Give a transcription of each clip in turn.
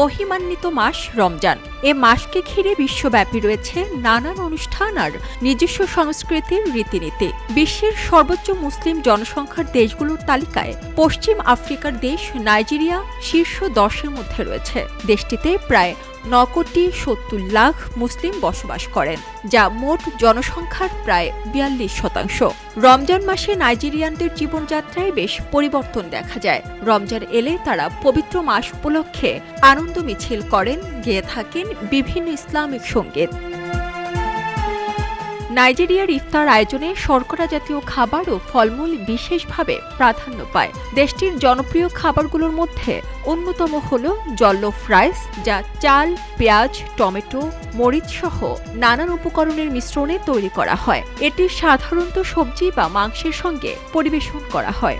মহিমান্বিত মাস রমজান। এ মাসকে ঘিরে বিশ্বব্যাপী রয়েছে নানান অনুষ্ঠান আর নিজস্ব সংস্কৃতির রীতিনীতি। বিশ্বের সর্বোচ্চ মুসলিম জনসংখ্যার দেশগুলোর তালিকায় পশ্চিম আফ্রিকার দেশ নাইজেরিয়া শীর্ষ দশের মধ্যে রয়েছে। দেশটিতে প্রায় ন কোটি সত্তর লাখ মুসলিম বসবাস করেন, যা মোট জনসংখ্যার প্রায় বিয়াল্লিশ শতাংশ। রমজান মাসে নাইজেরিয়ানদের জীবনযাত্রায় বেশ পরিবর্তন দেখা যায়। রমজান এলে তারা পবিত্র মাস উপলক্ষে আনন্দ মিছিল করেন, গেয়ে থাকেন বিভিন্ন ইসলামিক সংগীত। নাইজেরিয়ার ইফতার আয়োজনে শর্করা জাতীয় খাবার ও ফলমূল বিশেষভাবে প্রাধান্য পায়। দেশটির জনপ্রিয় খাবারগুলোর মধ্যে অন্যতম হল জল্লফ রাইস, যা চাল, পেঁয়াজ, টমেটো, মরিচ সহ নানান উপকরণের মিশ্রণে তৈরি করা হয়। এটি সাধারণত সবজি বা মাংসের সঙ্গে পরিবেশন করা হয়।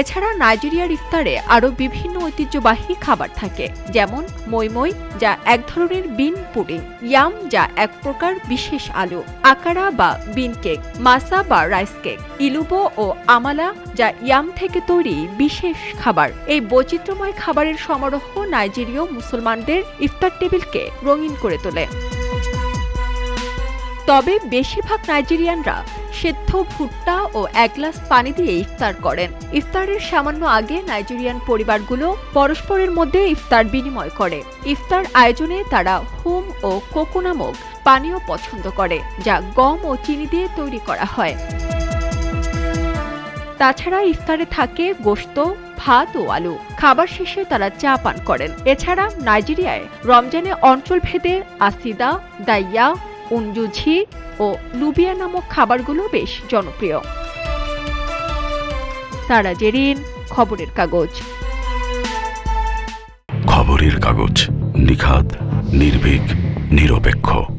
এছাড়া নাইজেরিয়ার ইফতারে আরও বিভিন্ন ঐতিহ্যবাহী খাবার থাকে, যেমন মইমই যা এক ধরনের বিন পুডিং, ইয়াম, যা এক প্রকার বিশেষ আলু, আকারা বা বিন কেক, মাসা বা রাইস কেক, ইলুবো ও আমালা, যা ইয়াম থেকে তৈরি বিশেষ খাবার। এই বৈচিত্র্যময় খাবারের সমারোহ নাইজেরীয় মুসলমানদের ইফতার টেবিলকে রঙিন করে তোলে। তবে বেশিরভাগ নাইজেরিয়ানরা সেদ্ধ ভুট্টা ও এক গ্লাস পানি দিয়ে ইফতার করেন। ইফতারের সামান্য আগে নাইজেরিয়ান পরিবারগুলো পরস্পরের মধ্যে ইফতার বিনিময় করে। ইফতার আয়োজনে তারা হুম ও কোকো নামক পানীয় পছন্দ করে, যা গম ও চিনি দিয়ে তৈরি করা হয়। তাছাড়া ইফতারে থাকে গোশত, ভাত ও আলু। খাবার শেষে তারা চা পান করেন। এছাড়া নাইজেরিয়ায় রমজানে অঞ্চল ভেদে আসিদা, দাইয়া উনজুঝি ও লুবিয়া নামক খাবারগুলো বেশ জনপ্রিয়। সারা জেরিন, খবরের কাগজ। খবরের কাগজ, নিখাদ, নির্ভীক, নিরপেক্ষ।